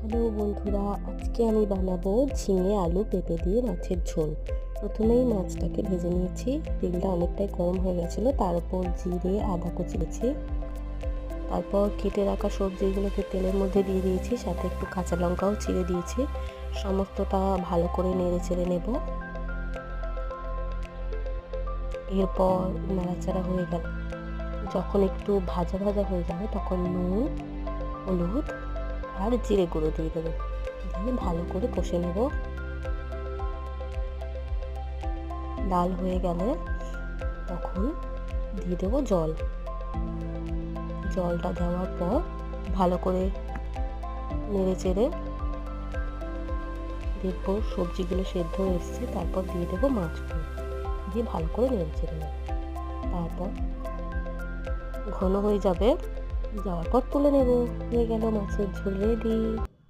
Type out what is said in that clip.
Hello বন্ধুরা, আজকে আমি বানাবো ঝিঙে আলু পেঁপে দিয়ে মাছের ঝোল। প্রথমেই মাছটাকে ভেজে নিয়েছি। তেলটা অনেকটাই গরম হয়ে গেছিল, তার উপর জিরে, আদা কুচিয়েছি তারপর কেটে রাখা সবজিগুলোকে তেলের মধ্যে দিয়ে দিয়েছি, সাথে একটু কাঁচা লঙ্কাও ছিঁড়ে দিয়েছি। সমস্তটা ভালো করে নেড়ে চেড়ে নেব। এরপর নাড়াচাড়া হয়ে গেল। যখন একটু ভাজা ভাজা হয়ে যাবে, তখন নুন, হলুদ আর জিরে গুঁড়ো দিয়ে দেবো। দিয়ে ভালো করে কষে নেব। লাল হয়ে গেলে তখন দিয়ে দেবো জল। জলটা দেওয়ার পর ভালো করে নেড়ে চেড়ে দেখব সবজিগুলো সেদ্ধ এসছে, তারপর দিয়ে দেবো মাছগুলো। দিয়ে ভালো করে নেড়ে চেড়ে নেব। তারপর ঘন হয়ে যাবে যাওয়ার পর তুলে নেব হয়ে গেল মাছের ঝোল রেডি